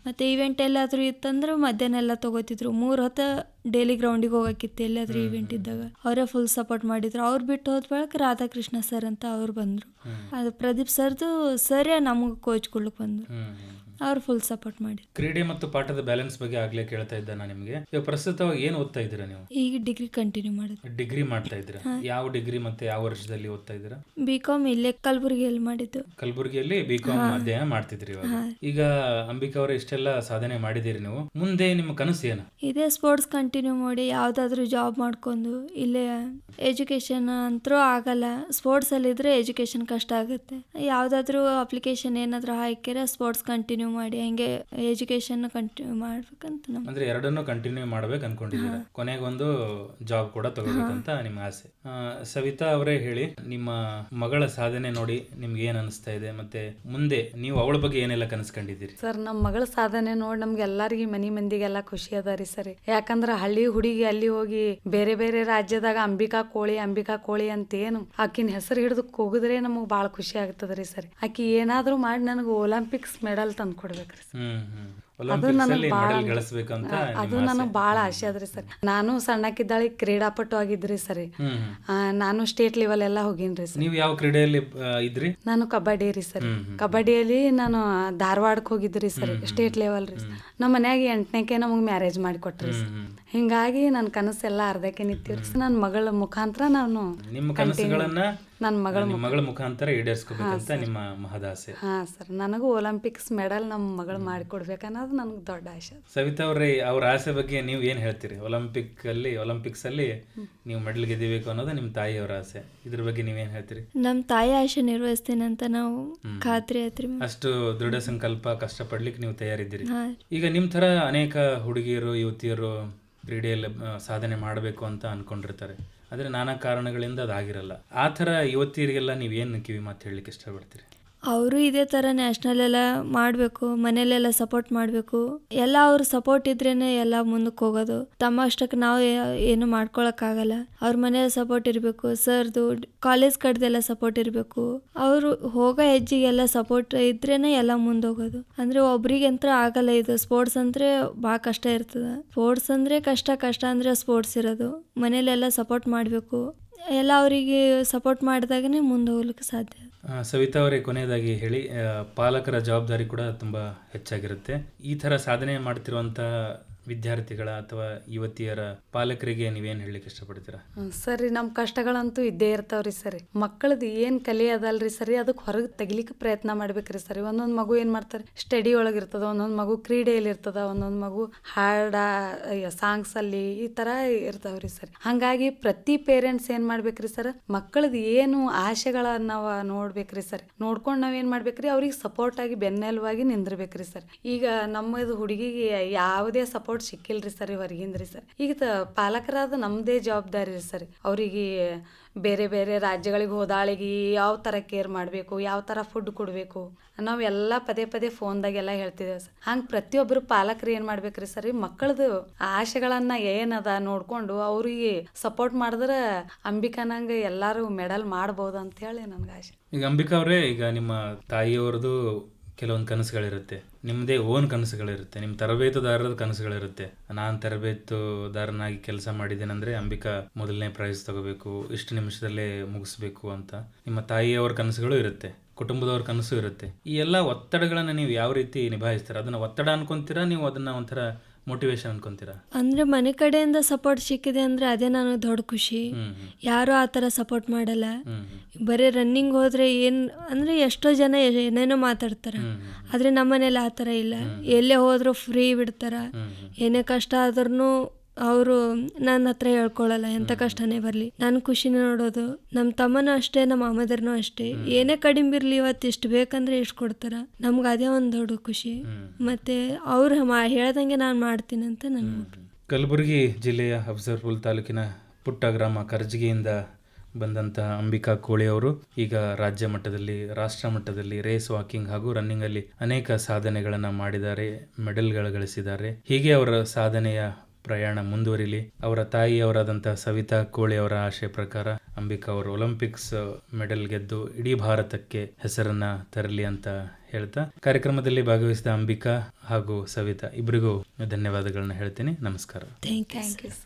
ಮತ್ತೆ ಇವೆಂಟ್ ಎಲ್ಲಾದ್ರೂ ಇತ್ತಂದ್ರೆ ಮಧ್ಯಾಹ್ನ ಎಲ್ಲ ತಗೋತಿದ್ರು. ಮೂರು ಹೊತ್ತ ಡೈಲಿ ಗ್ರೌಂಡಿಗೆ ಹೋಗೋಕ್ಕಿತ್ತು ಎಲ್ಲಾದ್ರೂ ಈವೆಂಟ್ ಇದ್ದಾಗ. ಅವರೇ ಫುಲ್ ಸಪೋರ್ಟ್ ಮಾಡಿದ್ರು. ಅವ್ರು ಬಿಟ್ಟು ಹೋದ ಬಳಕ ರಾಧಾಕೃಷ್ಣ ಸರ್ ಅಂತ ಅವ್ರು ಬಂದ್ರು. ಅದು ಪ್ರದೀಪ್ ಸರ್ದು ಸರೇ ನಮಗೆ ಕೋಚ್ ಕೊಡ್ಲಿಕ್ಕೆ ಬಂದ್ರು.
ಹ್ಮ್.
ಅವ್ರು ಫುಲ್ ಸಪೋರ್ಟ್ ಮಾಡಿ
ಕ್ರೀಡೆ ಮತ್ತು ಪಾಠದ ಬ್ಯಾಲೆನ್ಸ್ ಬಗ್ಗೆ ಆಗ್ಲೇ ಕೇಳ್ತಾ ಇದ್ದ ನಾನು ನಿಮಗೆ. ಇವಾಗ ಪ್ರಸ್ತುತವಾಗಿ ಏನು ಓದ್ತಾ ಇದ್ದೀರಾ ನೀವು?
ಈಗ ಡಿಗ್ರಿ ಕಂಟಿನ್ಯೂ ಮಾಡಿ
ಡಿಗ್ರಿ ಮಾಡ್ತಾ ಇದ್ದೀರಾ? ಯಾವ ಡಿಗ್ರಿ ಮತ್ತೆ ಯಾವ ವರ್ಷದಲ್ಲಿ ಓದ್ತಾ ಇದ್ದೀರಾ?
ಬಿಕಾಮ್ ಇಲ್ಲೇ ಕಲಬುರಗಿಯಲ್ಲಿ ಮಾಡಿದ್ದು.
ಕಲಬುರಗಿಯಲ್ಲಿ ಬಿ ಕಾಮ್ ಅಧ್ಯಯನ ಮಾಡ್ತಿದ್ರಿ ಇವಾಗ. ಈಗ ಅಂಬಿಕಾ ಅವರ ಇಷ್ಟೆಲ್ಲ ಸಾಧನೆ ಮಾಡಿದಿರಿ ನೀವು. ಮುಂದೆ ನಿಮ್ಮ ಕನಸು ಏನು?
ಇದೇ ಸ್ಪೋರ್ಟ್ಸ್ ಕಂಟಿನ್ಯೂ ಮಾಡಿ ಯಾವ್ದಾದ್ರೂ ಜಾಬ್ ಮಾಡ್ಕೊಂಡು ಇಲ್ಲೇ ಎಜುಕೇಶನ್ ಅಂತರೂ ಆಗಲ್ಲ. ಸ್ಪೋರ್ಟ್ಸ್ ಅಲ್ಲಿ ಇದ್ರೆ ಎಜುಕೇಶನ್ ಕಷ್ಟ ಆಗುತ್ತೆ. ಯಾವ್ದಾದ್ರು ಅಪ್ಲಿಕೇಶನ್ ಏನಾದರೂ ಹಾಕಿದ್ರೆ ಸ್ಪೋರ್ಟ್ಸ್ ಕಂಟಿನ್ಯೂ ಮಾಡಿ ಹಂಗೆ ಎಜುಕೇಶನ್ ಕಂಟಿನ್ಯೂ ಮಾಡ್ಬೇಕಂತ ನಮ್ಮ
ಅಂದ್ರೆ ಎರಡನ್ನೂ ಕಂಟಿನ್ಯೂ ಮಾಡ್ಬೇಕು ಅನ್ಕೊಂಡಿದ್ದೀರಾ? ಕೊನೆಗೊಂದು ಜಾಬ್ ಕೂಡ ತಗೋಬೇಕಂತ ನಿಮ್ಮ ಆಸೆ. ಆ, ಸವಿತಾ ಅವರೇ ಹೇಳಿ ನಿಮ್ಮ ಮಗಳ ಸಾಧನೆ ನೋಡಿ ನಿಮ್ಗೆ ಏನ್ ಅನಿಸ್ತಾ ಇದೆ? ಮತ್ತೆ ಮುಂದೆ ನೀವು ಅವಳ ಬಗ್ಗೆ ಏನೆಲ್ಲ ಕನಸ್ಕೊಂಡಿದ್ದೀರಿ?
ಸರ್ ನಮ್ಮ ಮಗಳ ಸಾಧನೆ ನೋಡಿ ನಮ್ಗೆ ಎಲ್ಲಾರ್ಗಿ ಮನಿ ಮಂದಿಗೆಲ್ಲ ಖುಷಿ ಅದ ರೀ ಸರಿ. ಯಾಕಂದ್ರ ಹಳ್ಳಿ ಹುಡುಗಿ ಅಲ್ಲಿ ಹೋಗಿ ಬೇರೆ ಬೇರೆ ರಾಜ್ಯದಾಗ ಅಂಬಿಕಾ ಕೋಳಿ ಅಂಬಿಕಾ ಕೋಳಿ ಅಂತ ಏನು ಆಕಿನ ಹೆಸರು ಹಿಡಿದು ಕೂಗಿದ್ರೆ ನಮಗೆ ಭಾಳ ಖುಷಿ ಆಗ್ತದ್ರಿ ಸರಿ. ಆಕಿ ಏನಾದ್ರೂ ಮಾಡಿ ನನಗೆ ಒಲಿಂಪಿಕ್ಸ್ ಮೆಡಲ್ ತಂದು ಕೊಡ್ಬೇಕ್ರಿ ಸರ್.
ಹ್ಮ್ ಹ್ಮ್.
ಅದು ನನಗೆ ಭಾಳ ಅದು ನನಗೆ ಭಾಳ ಆಸೆ ಅದ್ರಿ ಸರ್. ನಾನು ಸಣ್ಣಕ್ಕಿದ್ದಾಳೆ ಕ್ರೀಡಾಪಟು ಆಗಿದ್ರಿ ಸರಿ. ನಾನು ಸ್ಟೇಟ್ ಲೆವೆಲ್ ಎಲ್ಲ ಹೋಗಿನ್ರಿ ಸರ್.
ನೀವು ಯಾವ ಕ್ರೀಡೆಯಲ್ಲಿ ಇದ್ರಿ?
ನಾನು ಕಬಡ್ಡಿ ರೀ ಸರ್. ಕಬಡ್ಡಿಯಲ್ಲಿ ನಾನು ಧಾರವಾಡಕ್ಕೆ ಹೋಗಿದ್ರಿ ಸರ್. ಸ್ಟೇಟ್ ಲೆವೆಲ್ ರೀ ನಮ್ಮ ಮನ್ಯಾಗ ಎಂಟನೇಕೆ ನಮಗೆ ಮ್ಯಾರೇಜ್ ಮಾಡಿ ಕೊಟ್ರಿ
ಹ್ಮ್ ಹ್ಮ್.
ಹಿಂಗಾಗಿ ನನ್ನ ಕನಸೆಲ್ಲ ಅರ್ಧಕ್ಕೆ ನಿಂತಿವ್ರಿ ನನ್ನ ಮಗಳ ಮುಖಾಂತರ ನಾನು
ನಿಮ್ಮ ಕನಸುಗಳನ್ನ
ನನ್ನ ಮಗಳ
ಮಗಳ ಮುಖಾಂತರ. ಈಡೇರಿಸ್ಕೋಬೇಕಂತ ನಿಮ್ಮ ಮಹದಾಸೆ.
ಹಾ ಸರ್. ನನಗೂ ಒಲಿಂಪಿಕ್ಸ್ ಮೆಡಲ್ ನಮ್ಮ ಮಗಳು ಮಾಡಿಕೊಡ್ಬೇಕನ್ನೋದು ನನಗೆ ದೊಡ್ಡ ಆಸೆ
ಸವಿತಾ ಅವ್ರೆ ಅವ್ರ ಆಸೆ ಬಗ್ಗೆ ನೀವು ಏನು ಹೇಳ್ತೀರಿ? ಒಲಿಂಪಿಕ್ ಅಲ್ಲಿ ಒಲಿಂಪಿಕ್ಸ್ ಅಲ್ಲಿ ನೀವು ಮೆಡಲ್ ಗೆದಿಬೇಕು ಅನ್ನೋದು ನಿಮ್ಮ ತಾಯಿಯವರ ಆಸೆ. ಇದ್ರ ಬಗ್ಗೆ ನೀವೇನ್ ಹೇಳ್ತೀರಿ?
ನಮ್ಮ ತಾಯಿ ಆಶೆ ನಿರ್ವಹಿಸ್ತೀನಿ ಅಂತ ನಾವು ಖಾತ್ರಿ ಐತ್ರಿ
ಅಷ್ಟು ದೃಢ ಸಂಕಲ್ಪ ಕಷ್ಟಪಡ್ಲಿಕ್ಕೆ ನೀವು ತಯಾರಿದ್ದೀರಿ. ಈಗ ನಿಮ್ಮ ಥರ ಅನೇಕ ಹುಡುಗಿಯರು ಯುವತಿಯರು ಕ್ರೀಡೆಯಲ್ಲಿ ಸಾಧನೆ ಮಾಡಬೇಕು ಅಂತ ಅಂದ್ಕೊಂಡಿರ್ತಾರೆ ಆದರೆ ನಾನಾ ಕಾರಣಗಳಿಂದ ಅದಾಗಿರಲ್ಲ. ಆ ಥರ ಯುವತಿಯರಿಗೆಲ್ಲ ನೀವೇನು ಕಿವಿ ಮಾತು ಹೇಳಲಿಕ್ಕೆ ಇಷ್ಟಪಡ್ತೀರಿ?
ಅವರು ಇದೇ ಥರ ನ್ಯಾಷನಲ್ ಎಲ್ಲ ಮಾಡಬೇಕು, ಮನೇಲೆಲ್ಲ ಸಪೋರ್ಟ್ ಮಾಡಬೇಕು. ಎಲ್ಲ ಅವ್ರ ಸಪೋರ್ಟ್ ಇದ್ರೇನೆ ಎಲ್ಲ ಮುಂದಕ್ಕೆ ಹೋಗೋದು. ತಮ್ಮ ಅಷ್ಟಕ್ಕೆ ನಾವು ಏನು ಮಾಡ್ಕೊಳಕ್ಕಾಗಲ್ಲ ಅವ್ರ ಮನೇಲಿ ಸಪೋರ್ಟ್ ಇರಬೇಕು, ಸರ್ದು ಕಾಲೇಜ್ ಕಡ್ದೆಲ್ಲ ಸಪೋರ್ಟ್ ಇರಬೇಕು. ಅವರು ಹೋಗೋ ಹೆಜ್ಜೆಗೆಲ್ಲ ಸಪೋರ್ಟ್ ಇದ್ರೇನೆ ಎಲ್ಲ ಮುಂದೆ ಹೋಗೋದು. ಅಂದರೆ ಒಬ್ರಿಗಂತ್ರ ಆಗಲ್ಲ ಇದು. ಸ್ಪೋರ್ಟ್ಸ್ ಅಂದರೆ ಭಾಳ ಕಷ್ಟ ಇರ್ತದೆ. ಸ್ಪೋರ್ಟ್ಸ್ ಅಂದರೆ ಕಷ್ಟ ಕಷ್ಟ ಅಂದರೆ ಸ್ಪೋರ್ಟ್ಸ್ ಇರೋದು. ಮನೇಲೆಲ್ಲ ಸಪೋರ್ಟ್ ಮಾಡಬೇಕು. ಎಲ್ಲ ಅವರಿಗೆ ಸಪೋರ್ಟ್ ಮಾಡಿದಾಗನೇ ಮುಂದೆ ಹೋಗ್ಲಿಕ್ಕೆ ಸಾಧ್ಯ.
ಸವಿತಾ ಅವರೇ ಕೊನೆಯದಾಗಿ ಹೇಳಿ ಪಾಲಕರ ಜವಾಬ್ದಾರಿ ಕೂಡ ತುಂಬ ಹೆಚ್ಚಾಗಿರುತ್ತೆ. ಈ ಥರ ಸಾಧನೆ ಮಾಡ್ತಿರುವಂಥ ವಿದ್ಯಾರ್ಥಿಗಳ ಅಥವಾ ಯುವತಿಯರ ಪಾಲಕರಿಗೆ ನೀವೇನು ಹೇಳಲಿಕ್ಕೆ ಇಷ್ಟಪಡ್ತೀರಾ?
ಸರಿ ನಮ್ಮ ಕಷ್ಟಗಳಂತೂ ಇದ್ದೇ ಇರ್ತಾವ್ರಿ ಸರಿ. ಮಕ್ಕಳದು ಏನು ಕಲೆ ಅದಲ್ರಿ ಸರಿ ಅದಕ್ಕೆ ಹೊರಗೆ ತೆಗಿಲಿಕ್ಕೆ ಪ್ರಯತ್ನ ಮಾಡ್ಬೇಕ್ರಿ ಸರಿ. ಒಂದೊಂದು ಮಗು ಏನು ಮಾಡ್ತಾರೆ, ಸ್ಟಡಿ ಒಳಗೆ ಇರ್ತದ ಒಂದೊಂದು ಮಗು ಕ್ರೀಡೆಯಲ್ಲಿ ಇರ್ತದ ಒಂದೊಂದು ಮಗು ಹಾಡ ಸಾಂಗ್ಸ್ ಅಲ್ಲಿ ಈ ಥರ ಇರ್ತಾವ್ರಿ ಸರಿ. ಹಾಗಾಗಿ ಪ್ರತಿ ಪೇರೆಂಟ್ಸ್ ಏನು ಮಾಡ್ಬೇಕ್ರಿ ಸರ್, ಮಕ್ಕಳದು ಏನು ಆಶೆಗಳನ್ನ ನಾವು ನೋಡ್ಬೇಕ್ರಿ ಸರ್. ನೋಡ್ಕೊಂಡು ನಾವ್ ಏನು ಮಾಡ್ಬೇಕ್ರಿ, ಅವ್ರಿಗೆ ಸಪೋರ್ಟ್ ಆಗಿ ಬೆನ್ನೆಲುವಾಗಿ ನಿಂದಿರ್ಬೇಕ್ರಿ ಸರ್. ಈಗ ನಮ್ಮದು ಹುಡುಗಿಗೆ ಯಾವುದೇ ಸಪೋರ್ಟ್ ಸಿಕ್ಕಿಲ್ರಿ ಸರ್ ಹೊರಗಿಂದ್ರಿ ಸರ್. ಈಗ ಪಾಲಕರಾದ ನಮ್ಮದೇ ಜವಾಬ್ದಾರಿ ರೀ ಸರ್. ಅವರಿಗೆ ಬೇರೆ ಬೇರೆ ರಾಜ್ಯಗಳಿಗೆ ಹೋದಾಳಿಗೆ ಯಾವ ಥರ ಕೇರ್ ಮಾಡಬೇಕು, ಯಾವ ಥರ ಫುಡ್ ಕೊಡಬೇಕು ನಾವೆಲ್ಲ ಪದೇ ಪದೇ ಫೋನ್ದಾಗೆಲ್ಲ ಹೇಳ್ತಿದ್ದೇವೆ ಸರ್. ಹಂಗೆ ಪ್ರತಿಯೊಬ್ಬರು ಪಾಲಕರು ಏನು ಮಾಡ್ಬೇಕ್ರಿ ಸರ್ ಮಕ್ಕಳದು ಆಶೆಗಳನ್ನ ಏನದ ನೋಡ್ಕೊಂಡು ಅವ್ರಿಗೆ ಸಪೋರ್ಟ್ ಮಾಡಿದ್ರೆ ಅಂಬಿಕಾನಂಗೆ ಎಲ್ಲರೂ ಮೆಡಲ್ ಮಾಡ್ಬೋದು ಅಂತೇಳಿ ನನಗೆ ಆಸೆ.
ಈಗ ಅಂಬಿಕಾ ಅವರೇ, ಈಗ ನಿಮ್ಮ ತಾಯಿಯವರದು ಕೆಲವೊಂದು ಕನಸುಗಳಿರುತ್ತೆ. ನಿಮ್ಮದೇ ಓನ್ ಕನಸುಗಳಿರುತ್ತೆ ನಿಮ್ಮ ತರಬೇತುದಾರರ ಕನಸುಗಳಿರುತ್ತೆ. ನಾನು ತರಬೇತುದಾರನಾಗಿ ಕೆಲಸ ಮಾಡಿದ್ದೇನೆಂದರೆ ಅಂಬಿಕಾ ಮೊದಲನೇ ಪ್ರೈಸ್ ತಗೋಬೇಕು, ಇಷ್ಟು ನಿಮಿಷದಲ್ಲೇ ಮುಗಿಸ್ಬೇಕು ಅಂತ. ನಿಮ್ಮ ತಾಯಿಯವರ ಕನಸುಗಳು ಇರುತ್ತೆ, ಕುಟುಂಬದವ್ರ ಕನಸು ಇರುತ್ತೆ. ಈ ಎಲ್ಲ ಒತ್ತಡಗಳನ್ನು ನೀವು ಯಾವ ರೀತಿ ನಿಭಾಯಿಸ್ತೀರ? ಅದನ್ನು ಒತ್ತಡ ಅನ್ಕೊಂತೀರಾ? ನೀವು ಅದನ್ನು ಒಂಥರ ಮೋಟಿವೇಶನ್ ಅನ್ಕೊಂತೀರಾ?
ಅಂದ್ರೆ ಮನೆ ಕಡೆಯಿಂದ ಸಪೋರ್ಟ್ ಸಿಕ್ಕಿದೆ ಅಂದ್ರೆ ಅದೇ ನನಗೆ ದೊಡ್ಡ ಖುಷಿ. ಯಾರು ಆ ಥರ ಸಪೋರ್ಟ್ ಮಾಡಲ್ಲ. ಬರೀ ರನ್ನಿಂಗ್ ಹೋದ್ರೆ ಏನು ಅಂದ್ರೆ ಎಷ್ಟೋ ಜನ ಏನೇನೋ ಮಾತಾಡ್ತಾರೆ. ಆದ್ರೆ ನಮ್ಮ ಮನೇಲಿ ಆ ಥರ ಇಲ್ಲ. ಎಲ್ಲೇ ಹೋದ್ರು ಫ್ರೀ ಬಿಡ್ತಾರ. ಏನೇ ಕಷ್ಟ ಆದ್ರೂ ಅವರು ನನ್ನ ಹತ್ರ ಹೇಳ್ಕೊಳ್ಳಲ್ಲ ಎಂತ ಕಷ್ಟನೇ ಬರಲಿ. ನನ್ನ ಖುಷಿನ ನೋಡೋದು ನಮ್ಮ ತಮ್ಮನೂ ಅಷ್ಟೇ ನಮ್ಮ ಮಾಮದರ್ನೂ ಅಷ್ಟೇ. ಏನೇ ಕಡಿಮೆ ಇರಲಿ ಇವತ್ತು ಇಷ್ಟು ಬೇಕಂದ್ರೆ ಇಷ್ಟು ಕೊಡ್ತಾರ. ನಮ್ಗೆ ಅದೇ ಒಂದು ದೊಡ್ಡ ಖುಷಿ. ಮತ್ತೆ ಅವ್ರು ಮಾ ಹೇಳ್ದಂಗೆ ನಾನು ಮಾಡ್ತೀನಿ ಅಂತ ನನಗೆ
ಕಲಬುರಗಿ ಜಿಲ್ಲೆಯ ಅಫ್ಜರ್ಪುಲ್ ತಾಲೂಕಿನ ಪುಟ್ಟ ಗ್ರಾಮ ಕರ್ಜಿಗೆಯಿಂದ ಬಂದಂತಹ ಅಂಬಿಕಾ ಕೋಳಿ ಅವರು ಈಗ ರಾಜ್ಯ ಮಟ್ಟದಲ್ಲಿ ರಾಷ್ಟ್ರ ಮಟ್ಟದಲ್ಲಿ ರೇಸ್ ವಾಕಿಂಗ್ ಹಾಗೂ ರನ್ನಿಂಗ್ ಅಲ್ಲಿ ಅನೇಕ ಸಾಧನೆಗಳನ್ನು ಮಾಡಿದ್ದಾರೆ ಮೆಡಲ್ಗಳು ಗಳಿಸಿದ್ದಾರೆ. ಹೀಗೆ ಅವರ ಸಾಧನೆಯ ಪ್ರಯಾಣ ಮುಂದುವರಿಲಿ. ಅವರ ತಾಯಿಯವರಾದಂತಹ ಸವಿತಾ ಕೋಳಿ ಅವರ ಆಶಯ ಪ್ರಕಾರ ಅಂಬಿಕಾ ಅವರು ಒಲಿಂಪಿಕ್ಸ್ ಮೆಡಲ್ ಗೆದ್ದು ಇಡೀ ಭಾರತಕ್ಕೆ ಹೆಸರನ್ನ ತರಲಿ ಅಂತ ಹೇಳ್ತಾ ಕಾರ್ಯಕ್ರಮದಲ್ಲಿ ಭಾಗವಹಿಸಿದ ಅಂಬಿಕಾ ಹಾಗೂ ಸವಿತಾ ಇಬ್ಬರಿಗೂ ಧನ್ಯವಾದಗಳನ್ನ ಹೇಳ್ತೀನಿ. ನಮಸ್ಕಾರ.
Thank you
thank you